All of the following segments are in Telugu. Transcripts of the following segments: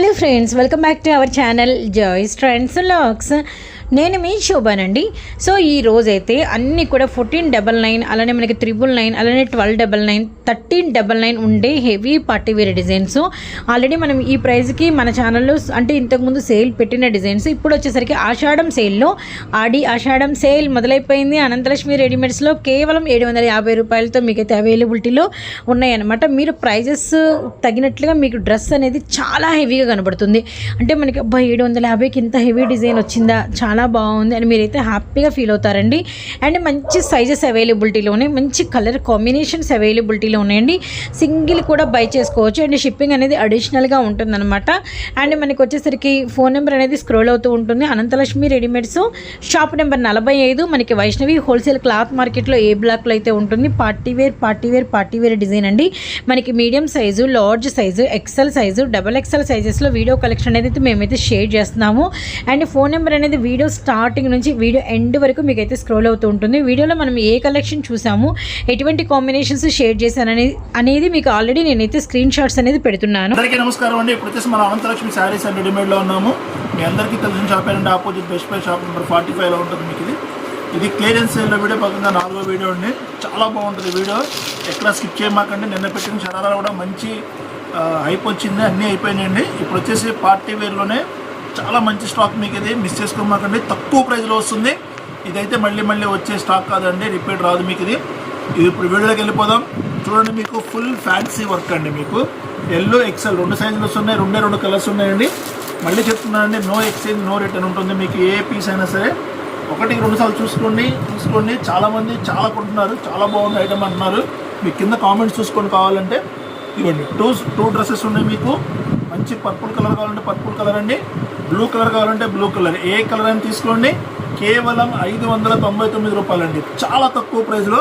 Hello friends, welcome back to our channel Joy's Trends and Locks. నేను మీ శోభానండి. సో ఈ రోజైతే అన్నీ కూడా ఫోర్టీన్ డబల్ నైన్ అలానే మనకి త్రిబుల్ నైన్ అలానే twelve double nine thirteen double nine ఉండే heavy party wear designs. Already మనం ఈ ప్రైస్కి మన ఛానల్లో అంటే ఇంతకుముందు సేల్ పెట్టిన డిజైన్స్ ఇప్పుడు వచ్చేసరికి ఆషాఢం సేల్లో ఆడి ఆషాఢం సేల్ మొదలైపోయింది. అనంతలక్ష్మి రెడీమేడ్స్లో కేవలం ఏడు వందల యాభై రూపాయలతో మీకైతే అవైలబిలిటీలో ఉన్నాయన్నమాట. మీరు ప్రైజెస్ తగినట్లుగా మీకు డ్రెస్ అనేది చాలా హెవీగా కనబడుతుంది. అంటే మనకి అబ్బా ఏడు వందల యాభైకి ఇంత హెవీ డిజైన్ వచ్చిందా? చాలా బాగుంది. అని మీరైతే హ్యాపీగా ఫీల్ అవుతారండి. అండ్ మంచి సైజెస్ అవైలబిలిటీలో ఉన్నాయి మంచి కలర్ కాంబినేషన్స్ అవైలబిలిటీలో ఉన్నాయండి సింగిల్ కూడా బై చేసుకోవచ్చు. అండ్ షిప్పింగ్ అనేది అడిషనల్గా ఉంటుందన్నమాట. అండ్ మనకి వచ్చేసరికి ఫోన్ నెంబర్ అనేది స్క్రోల్ అవుతూ ఉంటుంది. అనంతలక్ష్మి రెడీమేడ్స్ షాప్ నెంబర్ నలభై ఐదు. మనకి వైష్ణవి హోల్సేల్ క్లాత్ మార్కెట్లో ఏ బ్లాక్లో అయితే ఉంటుంది party wear party wear party wear design అండి. మనకి medium size large size XL size double XL సైజెస్లో video collection అనేది అయితే మేమైతే షేర్ చేస్తున్నాము. అండ్ ఫోన్ నెంబర్ అనేది వీడియో స్టార్టింగ్ నుంచి వీడియో ఎండ్ వరకు మీకు అయితే స్క్రోల్ అవుతూ ఉంటుంది. వీడియోలో మనం ఏ కలెక్షన్ చూసాము ఎటువంటి కాంబినేషన్స్ షేర్ చేశాను అనేది అనేది మీకు ఆల్రెడీ నేనైతే స్క్రీన్ షాట్స్ అనేది పెడుతున్నాను. అందరికీ నమస్కారం అండి. ఇప్పుడు వచ్చేసి మన అనంతలక్ష్మి శారీస్ అండ్ రెడీమేడ్లో ఉన్నాము. మీ అందరికీ తెలిసిన షాప్ ఏంటంటే opposite best buy shop number forty ఫైవ్లో ఉంటుంది మీకు ఇది. ఇది క్లియరెన్స్ సేల్లో వీడియో పక్కన నాలుగో వీడియో అండి. చాలా బాగుంటుంది వీడియో. ఎక్కడ స్కిప్ చేయమాకండి. నిన్న పెట్టిన శరారాలు కూడా మంచి హైప్ వచ్చింది. అన్నీ అయిపోయినాయండి. ఇప్పుడు వచ్చేసి పార్టీ వేర్లోనే చాలా మంచి స్టాక్ మీకు ఇది. మిస్ చేసుకోమాకండి. తక్కువ ప్రైస్లో వస్తుంది. ఇదైతే మళ్ళీ మళ్ళీ వచ్చే స్టాక్ కాదండి. రిపీట్ రాదు మీకు ఇది. ఇది ఇప్పుడు వీడియోలోకి వెళ్ళిపోదాం. చూడండి మీకు ఫుల్ ఫ్యాన్సీ వర్క్ అండి మీకు. ఎల్లో ఎక్సెల్ రెండు సైజులు వస్తున్నాయి. రెండే రెండు కలర్స్ ఉన్నాయండి. మళ్ళీ చెప్తున్నానండి నో ఎక్స్చేంజ్ నో రిటర్న్ ఉంటుంది. మీకు ఏ పీస్ అయినా సరే. ఒకటి రెండు సార్లు చూసుకోండి. చూసుకోండి. చాలామంది చాలా కొంటున్నారు. చాలా బాగుంది ఐటమ్ అంటున్నారు. మీ కింద కామెంట్స్ చూసుకొని కావాలంటే ఇవ్వండి. టూ టూ డ్రెస్సెస్ ఉన్నాయి మీకు. మంచి పర్పుల్ కలర్ కావాలంటే పర్పుల్ కలర్ అండి. బ్లూ కలర్ కావాలంటే బ్లూ కలర్. ఏ కలర్ అని తీసుకోండి. కేవలం ఐదు వందల తొంభై తొమ్మిది రూపాయలండి. చాలా తక్కువ ప్రైస్లో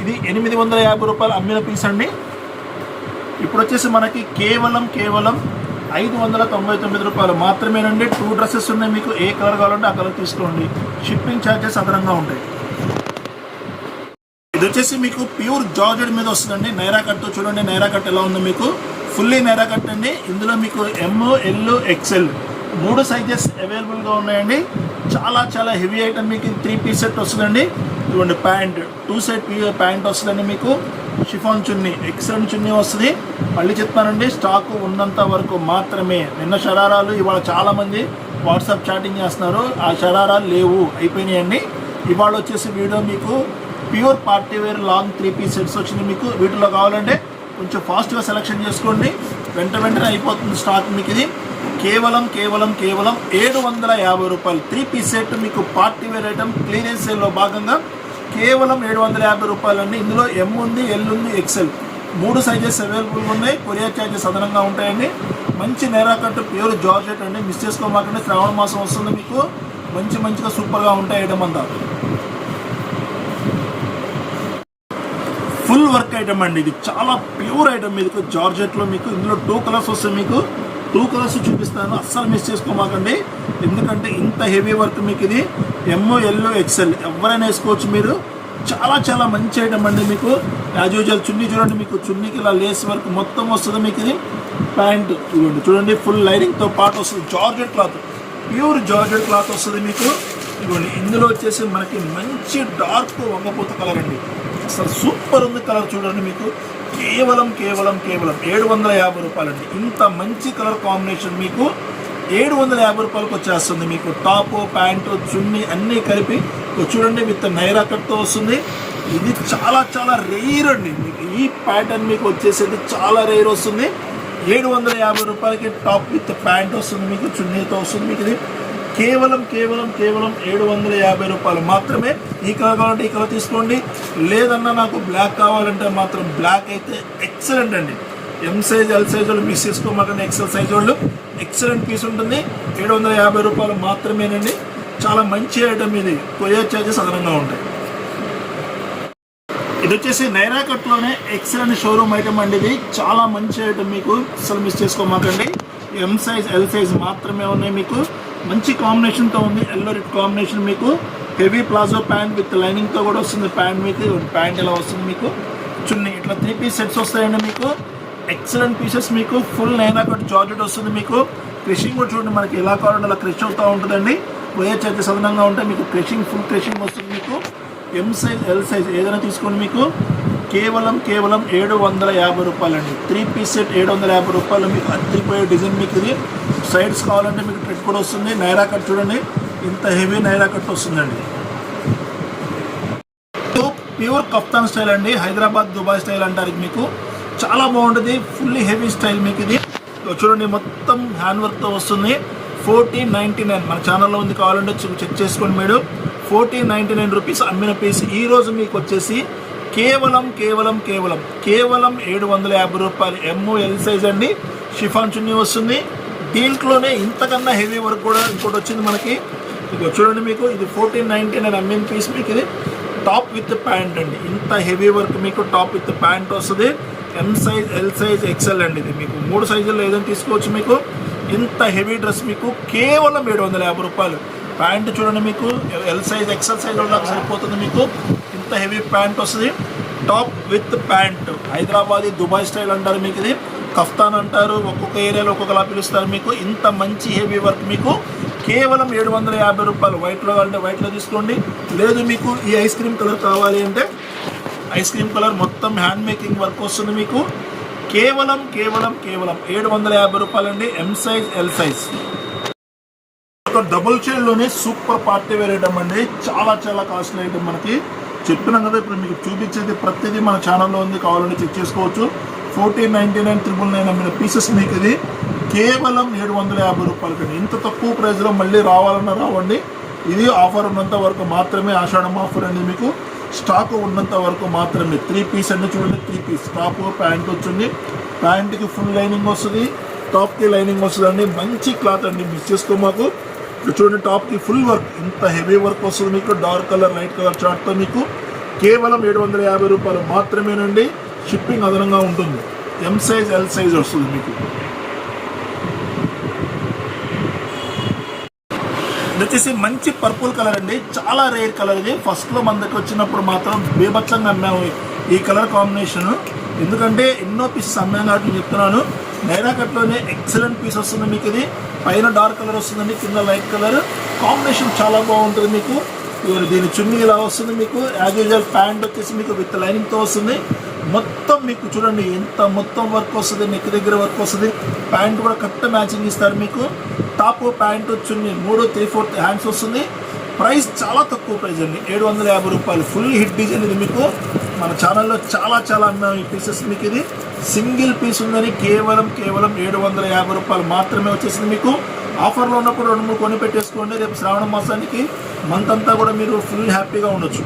ఇది ఎనిమిది వందల యాభై రూపాయలు అమ్మిన పీస్ అండి. ఇప్పుడు వచ్చేసి మనకి కేవలం కేవలం ఐదు వందల తొంభై తొమ్మిది రూపాయలు మాత్రమేనండి. టూ డ్రెస్సెస్ ఉన్నాయి మీకు. ఏ కలర్ కావాలంటే ఆ కలర్ తీసుకోండి. షిప్పింగ్ ఛార్జెస్ అదనంగా ఉంటాయి. ఇది వచ్చేసి మీకు ప్యూర్ జార్జెడ్ మీద వస్తుందండి. నైరా కట్తో చూడండి. నైరా కట్ ఎలా ఉందో మీకు. ఫుల్లీ నైరా కట్ అండి ఇందులో మీకు ఎమ్ ఎల్ ఎక్సెల్ మూడు సైజెస్ అవైలబుల్గా ఉన్నాయండి. చాలా చాలా హెవీ ఐటమ్ మీకు త్రీ పీస్ సెట్ వస్తుందండి. ఇటువంటి ప్యాంట్ టూ సెట్ ప్యాంట్ వస్తుందండి మీకు. షిఫాన్ చున్నీ ఎక్సలెంట్ చున్నీ వస్తుంది. మళ్ళీ చెప్తానండి స్టాక్ ఉన్నంత వరకు మాత్రమే. నిన్న షరారాలు ఇవాళ చాలామంది వాట్సాప్ చాటింగ్ చేస్తున్నారు. ఆ షరారాలు లేవు అయిపోయినాయండి. ఇవాళ వచ్చేసి వీడియో మీకు pure party wear long three piece sets వచ్చింది మీకు. వీటిలో కావాలంటే కొంచెం ఫాస్ట్గా సెలెక్షన్ చేసుకోండి. వెంట వెంటనే అయిపోతుంది స్టాక్ మీకు ఇది. కేవలం కేవలం కేవలం ఏడు వందల యాభై రూపాయలు. త్రీ పీస్ సెట్ మీకు పార్టీ వేర్ ఐటమ్ క్లీనెన్స్ సేల్లో భాగంగా కేవలం ఏడు వందల యాభై రూపాయలు అండి ఇందులో ఎం ఉంది ఎల్ ఉంది ఎక్సెల్ మూడు సైజెస్ అవైలబుల్గా ఉన్నాయి. కొరియర్ ఛార్జెస్ అదనంగా ఉంటాయండి. మంచి నేరాకట్టు ప్యూర్ జార్జెట్ అండి. మిస్ చేసుకోమాకండి. శ్రావణ మాసం వస్తుంది మీకు. మంచి మంచిగా సూపర్గా ఉంటాయి ఐటమ్ అంతా. ఫుల్ వర్క్ ఐటమ్ అండి. ఇది చాలా ప్యూర్ ఐటమ్ మీకు జార్జెట్లో మీకు ఇందులో టూ కలర్స్ వస్తాయి మీకు. టూ కలర్స్ చూపిస్తాను. అస్సలు మిస్ చేసుకోమాకండి. ఎందుకంటే ఇంత హెవీ వర్క్ మీకు ఇది ఎమ్ ఎల్లో ఎక్సెల్ ఎవరైనా వేసుకోవచ్చు మీరు. చాలా చాలా మంచి ఐటమ్ అండి మీకు. యాజ్ యూజువల్ చున్నీ చూడండి మీకు. చున్నీకి ఇలా లేస్ వర్క్ మొత్తం వస్తుంది మీకు ఇది ప్యాంట్ చూడండి చూడండి ఫుల్ లైనింగ్తో పాటు వస్తుంది. Georgette cloth pure georgette cloth వస్తుంది మీకు. ఇదిగోండి ఇందులో వచ్చేసి మనకి మంచి డార్క్ వంగపూత కలర్ అండి. అసలు సూపర్ ఉంది కలర్ చూడండి మీకు. కేవలం కేవలం కేవలం ఏడు వందల యాభై రూపాయలండి. ఇంత మంచి కలర్ కాంబినేషన్ మీకు ఏడు వందల యాభై రూపాయలకు వచ్చేస్తుంది. మీకు టాపు ప్యాంటు చున్నీ అన్నీ కలిపి చూడండి విత్ నైరా కట్తో వస్తుంది. ఇది చాలా చాలా రేర్ అండి. మీకు ఈ ప్యాటర్న్ మీకు వచ్చేసేది చాలా రేర్ వస్తుంది. ఏడు వందల యాభై రూపాయలకి టాప్ విత్ ప్యాంట్ వస్తుంది మీకు చున్నీతో వస్తుంది మీకు ఇది. కేవలం కేవలం కేవలం ఏడు వందల యాభై రూపాయలు మాత్రమే ఈ కలర్ కావాలంటే ఈ కలర్ తీసుకోండి. లేదన్నా నాకు బ్లాక్ కావాలంటే మాత్రం బ్లాక్ అయితే ఎక్సలెంట్ అండి. ఎం సైజ్ ఎల్ సైజ్ వాళ్ళు మిస్ చేసుకోమాకండి ఎక్సెల్ సైజ్ వాళ్ళు ఎక్సలెంట్ పీస్ ఉంటుంది. ఏడు వందల యాభై రూపాయలు మాత్రమేనండి. చాలా మంచి ఐటమ్ ఇది. కొరియర్ ఛార్జెస్ అదనంగా ఉంటాయి. ఇది వచ్చేసి నైరా కట్లోనే ఎక్సలెంట్ షోరూమ్ ఐటమ్ అండి ఇది. చాలా మంచి ఐటమ్ మీకు. అసలు మిస్ చేసుకోమాకండి. ఎం సైజ్ ఎల్ సైజ్ మాత్రమే ఉన్నాయి మీకు. మంచి కాంబినేషన్తో ఉంది. ఎల్లో రెడ్ కాంబినేషన్ మీకు. హెవీ ప్లాజో ప్యాంట్ విత్ లైనింగ్తో కూడా వస్తుంది. ప్యాంట్ మీకు ప్యాంట్ ఇలా వస్తుంది మీకు? చున్నీ ఇట్లా త్రీ పీస్ సెట్స్ వస్తాయండి మీకు. ఎక్సలెంట్ పీసెస్ మీకు. ఫుల్ నైనా కట్ జార్జెట్ వస్తుంది మీకు. క్రషింగ్ కూడా చూడండి మనకి ఎలా కావాలంటే అలా క్రిష్ అవుతూ ఉంటుందండి. పోయొచ్చు చేతి సదనంగా ఉంటే మీకు క్రిషింగ్ ఫుల్ క్రిషింగ్ వస్తుంది మీకు. ఎం సైజ్ ఎల్ సైజ్ ఏదైనా తీసుకోండి మీకు. కేవలం కేవలం ఏడు వందల యాభై రూపాయలండి. త్రీ పీస్ సెట్ ఏడు వందల యాభై రూపాయలు మీకు. అద్దరిపోయే డిజైన్ మీకు ఇది. సైడ్స్ కావాలంటే మీకు ట్రిక్ కూడా వస్తుంది. నైరా కట్ చూడండి. ఇంత హెవీ నైరా కట్ వస్తుందండి. ప్యూర్ కఫ్తాన్ స్టైల్ అండి. హైదరాబాద్ దుబాయ్ స్టైల్ అంటారు ఇది మీకు. చాలా బాగుంటుంది. ఫుల్లీ హెవీ స్టైల్ మీకు ఇది. చూడండి మొత్తం హ్యాండ్ వర్క్తో వస్తుంది. ఫోర్టీన్ నైంటీ నైన్ మన ఛానల్లో ఉంది కావాలంటే చెక్ చేసుకోండి మీరు. ఫోర్టీన్ నైంటీ నైన్ రూపీస్ అమ్మిన పీస్ ఈరోజు మీకు వచ్చేసి కేవలం కేవలం కేవలం కేవలం ఏడు వందల యాభై రూపాయలు. ఎమ్ఓ ఎల్ సైజ్ అండి. షిఫాన్ చున్నీ వస్తుంది. దీంట్లోనే ఇంతకన్నా హెవీ వర్క్ కూడా ఇంకోటి వచ్చింది మనకి. ఇది చూడండి మీకు ఇది fourteen ninety nine MM piece మీకు ఇది. టాప్ విత్ ప్యాంట్ అండి. ఇంత హెవీ వర్క్ మీకు టాప్ విత్ ప్యాంట్ వస్తుంది. M size L size XL అండి ఇది మీకు. మూడు సైజుల్లో ఏదైనా తీసుకోవచ్చు మీకు. ఇంత హెవీ డ్రెస్ మీకు కేవలం ఏడు వందల యాభై రూపాయలు. ప్యాంట్ చూడండి మీకు ఎల్ సైజ్ ఎక్సెల్ సైజ్ వాళ్ళకి సరిపోతుంది మీకు. ఇంత హెవీ ప్యాంట్ వస్తుంది. Top with pant Hyderabad Dubai style అంటారు మీకు ఇది. కఫ్తాన్ అంటారు ఒక్కొక్క ఏరియాలో ఒక్కొక్కలా పిలుస్తారు. మీకు ఇంత మంచి హెవీ వర్క్ మీకు కేవలం ఏడు వందల యాభై రూపాయలు. వైట్లో కావాలంటే వైట్లో తీసుకోండి. లేదు మీకు ఈ ఐస్ క్రీమ్ కలర్ కావాలి అంటే ఐస్ క్రీమ్ కలర్ మొత్తం హ్యాండ్ మేకింగ్ వర్క్ వస్తుంది మీకు. కేవలం కేవలం కేవలం ఏడు వందల యాభై రూపాయలండి. ఎం సైజ్ ఎల్ సైజ్ ఒక డబుల్లోనే సూపర్ పార్టీ వేర్ ఐటమ్ అండి. చాలా చాలా కాస్ట్లీ ఐటమ్ మనకి. చెప్పినాం కదా ఇప్పుడు మీకు చూపించేది ప్రతిదీ మన ఛానల్లో ఉంది. కావాలంటే చెక్ చేసుకోవచ్చు. Fourteen ninety nine triple nine అమ్మిన పీసెస్ మీకు ఇది కేవలం ఏడు వందల యాభై రూపాయలకి ఇంత తక్కువ ప్రైస్లో మళ్ళీ రావాలన్నా రావండి. ఇది ఆఫర్ ఉన్నంత వరకు మాత్రమే ఆషాఢం ఆఫర్ అండి మీకు. స్టాక్ ఉన్నంత వరకు మాత్రమే. త్రీ పీస్ అన్నీ చూడండి. త్రీ పీస్ టాప్ ప్యాంట్ వచ్చింది. ప్యాంట్కి ఫుల్ లైనింగ్ వస్తుంది. టాప్కి లైనింగ్ వస్తుందండి. మంచి క్లాత్ అండి. మిస్ చేసుకో మాకు. చూడండి టాప్కి ఫుల్ వర్క్ ఇంత హెవీ వర్క్ వస్తుంది మీకు. డార్క్ కలర్ లైట్ కలర్ చార్ట్తో మీకు. కేవలం ఏడు వందల యాభై రూపాయలు మాత్రమేనండి. షిప్పింగ్ అదనంగా ఉంటుంది. ఎం సైజ్ ఎల్ సైజ్ వస్తుంది మీకు. ఇది వచ్చేసి మంచి పర్పుల్ కలర్ అండి. చాలా రేర్ కలర్ ఇది. ఫస్ట్లో మన దగ్గర వచ్చినప్పుడు మాత్రం బీభత్సంగా అమ్మాము ఈ కలర్ కాంబినేషన్ ఎందుకంటే ఎన్నో పీసెస్ అమ్మాం కాబట్టి నేను చెప్తున్నాను. నైరా కట్లోనే ఎక్సలెంట్ పీస్ వస్తుంది మీకు ఇది. పైన డార్క్ కలర్ వస్తుందండి కింద లైట్ కలర్ కాంబినేషన్ చాలా బాగుంటుంది మీకు. ఇవన్నీ దీని చున్నీ ఇలా వస్తుంది మీకు. యాజ్ యూజువల్ ప్యాంట్ వచ్చేసి మీకు విత్ లైనింగ్తో వస్తుంది. మొత్తం మీకు చూడండి ఎంత మొత్తం వర్క్ వస్తుంది నెక్ దగ్గర వర్క్ వస్తుంది. ప్యాంట్ కూడా కరెక్ట్ మ్యాచింగ్ ఇస్తారు మీకు. టాప్ ప్యాంటు చున్నీ మూడు త్రీ ఫోర్త్ హ్యాండ్స్ వస్తుంది. ప్రైస్ చాలా తక్కువ ప్రైస్ అండి. ఏడు వందల యాభై రూపాయలు. ఫుల్ హిట్ డిజైన్ ఇది మీకు. మన ఛానల్లో చాలా చాలా అమ్మాం ఈ పీసెస్ మీకు ఇది. సింగిల్ పీస్ ఉందని కేవలం కేవలం ఏడు వందల యాభై రూపాయలు మాత్రమే వచ్చేసింది మీకు. ఆఫర్లో ఉన్నప్పుడు రెండు మూడు కొని పెట్టేసుకోండి రేపు శ్రావణ మాసానికి మంత్ అంతా కూడా మీరు ఫుల్ హ్యాపీగా ఉండొచ్చు.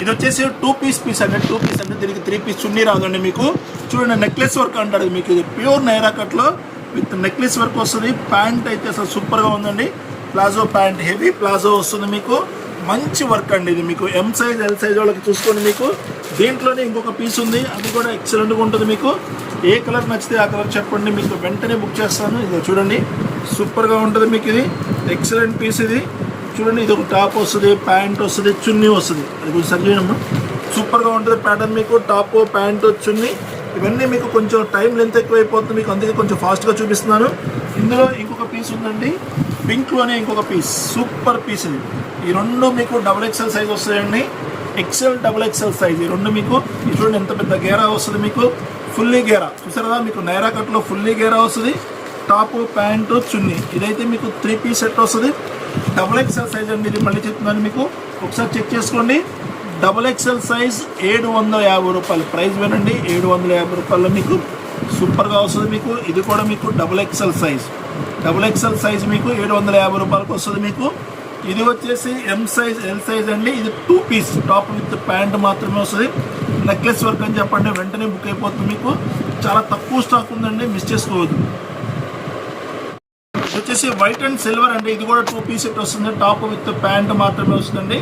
ఇది వచ్చేసి టూ పీస్ పీస్ అండి టూ పీస్ అంటే దీనికి త్రీ పీస్ చున్నీ రాదండి మీకు. చూడండి నెక్లెస్ వర్క్ అంటారు మీకు ఇది. ప్యూర్ నైరా కట్లో విత్ నెక్లెస్ వర్క్ వస్తుంది. ప్యాంట్ అయితే అసలు సూపర్గా ఉందండి. ప్లాజో ప్యాంట్ హెవీ ప్లాజో వస్తుంది మీకు. మంచి వర్క్ అండి ఇది మీకు. ఎం సైజ్ ఎల్ సైజ్ వాళ్ళకి చూసుకోండి మీకు. దీంట్లోనే ఇంకొక పీస్ ఉంది. అది కూడా ఎక్సలెంట్గా ఉంటుంది మీకు. ఏ కలర్ నచ్చితే ఆ కలర్ చెప్పండి మీకు వెంటనే బుక్ చేస్తాను. ఇది చూడండి సూపర్గా ఉంటుంది మీకు ఇది. ఎక్సలెంట్ పీస్ ఇది. చూడండి ఇది ఒక టాప్ వస్తుంది ప్యాంట్ వస్తుంది చున్నీ వస్తుంది. అది కొంచెం సరి చేయడమ్మా సూపర్గా ఉంటుంది ప్యాటర్న్ మీకు టాప్ ప్యాంటు చున్నీ. ఇవన్నీ మీకు కొంచెం టైం లెంత్ ఎక్కువైపోతుంది మీకు. అందుకే కొంచెం ఫాస్ట్గా చూపిస్తున్నాను. ఇందులో ఇంకొక పీస్ ఉందండి. పింక్లోనే ఇంకొక పీస్ సూపర్ పీస్ ఇది. ఈ రెండు మీకు డబుల్ ఎక్సెల్ సైజ్ వస్తాయండి. ఎక్సెల్ డబుల్ ఎక్సెల్ సైజ్ ఈ రెండు మీకు ఇది చూడండి ఎంత పెద్ద గేరా వస్తుంది మీకు. ఫుల్లీ గేరా. చూసారు మీకు నైరా కట్లో ఫుల్లీ గేరా వస్తుంది. Top pant chunni. ఇదైతే మీకు త్రీ పీస్ సెట్ వస్తుంది. డబుల్ ఎక్స్ఎల్ సైజ్ అండి ఇది. మళ్ళీ చెప్తున్నాను మీకు. ఒకసారి చెక్ చేసుకోండి. డబుల్ ఎక్స్ఎల్ సైజ్ ఏడు వందల యాభై రూపాయలు. ప్రైస్ వినండి. ఏడు వందల యాభై రూపాయలు మీకు సూపర్గా వస్తుంది మీకు. ఇది కూడా మీకు double XL size double XL size మీకు ఏడు వందల యాభై రూపాయలకు వస్తుంది మీకు. ఇది వచ్చేసి ఎం సైజ్ ఎల్ సైజ్ అండి. ఇది two piece top with pant మాత్రమే వస్తుంది. నెక్లెస్ వర్క్ అని చెప్పండి వెంటనే బుక్ అయిపోతుంది మీకు. చాలా తక్కువ స్టాక్ ఉందండి మిస్ చేసుకోవద్దు. వచ్చేసి వైట్ అండ్ సిల్వర్ అండి. ఇది కూడా టూ పీస్ సెట్ వస్తుంది. టాప్ విత్ ప్యాంట్ మాత్రమే వస్తుందండి.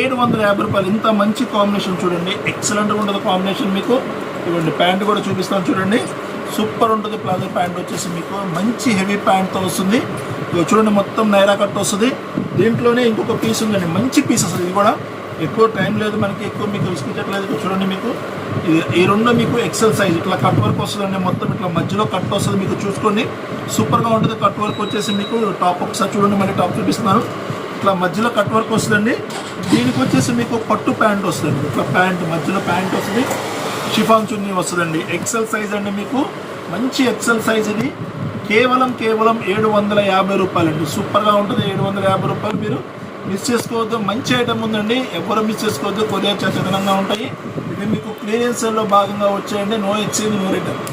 ఏడు వందల యాభై రూపాయలు. ఇంత మంచి కాంబినేషన్ చూడండి. ఎక్సలెంట్గా ఉంటుంది కాంబినేషన్ మీకు. ఇవ్వండి ప్యాంట్ కూడా చూపిస్తాను చూడండి. సూపర్ ఉంటుంది ప్లాజో ప్యాంట్ వచ్చేసి మీకు. మంచి హెవీ ప్యాంట్తో వస్తుంది. ఇక చూడండి మొత్తం నైరా కట్ వస్తుంది. దీంట్లోనే ఇంకొక పీస్ ఉందండి. మంచి పీస్ అసలు ఇది కూడా. ఎక్కువ టైం లేదు మనకి ఎక్కువ మీకు విసిపించట్లేదు చూడండి మీకు. ఈ రెండు మీకు ఎక్సెల్ సైజ్ ఇట్లా కట్ వర్క్ వస్తుందండి. మొత్తం ఇట్లా మధ్యలో కట్ వస్తుంది మీకు చూసుకోండి. సూపర్గా ఉంటుంది కట్ వర్క్ వచ్చేసి మీకు. టాప్ ఒకసారి చూడండి మళ్ళీ టాప్ చూపిస్తున్నాను. ఇట్లా మధ్యలో కట్ వర్క్ వస్తుందండి. దీనికి వచ్చేసి మీకు పట్టు ప్యాంట్ వస్తుంది ఇట్లా ప్యాంట్ మధ్యలో ప్యాంట్ వస్తుంది. షిఫాన్ చున్నీ వస్తుందండి. ఎక్సెల్ సైజ్ అండి మీకు. మంచి ఎక్సెల్ సైజ్ ఇది. కేవలం కేవలం ఏడు వందల యాభై రూపాయలండి. సూపర్గా ఉంటుంది. ఏడు వందల యాభై రూపాయలు మీరు మిస్ చేసుకోవద్దు. మంచి ఐటమ్ ఉందండి. ఎవరు మిస్ చేసుకోవద్దు. కొరియర్ చార్జ్ అదనంగా ఉంటాయి. ఇది మీకు క్లియరెన్స్లో భాగంగా వచ్చేయండి. No exchange no return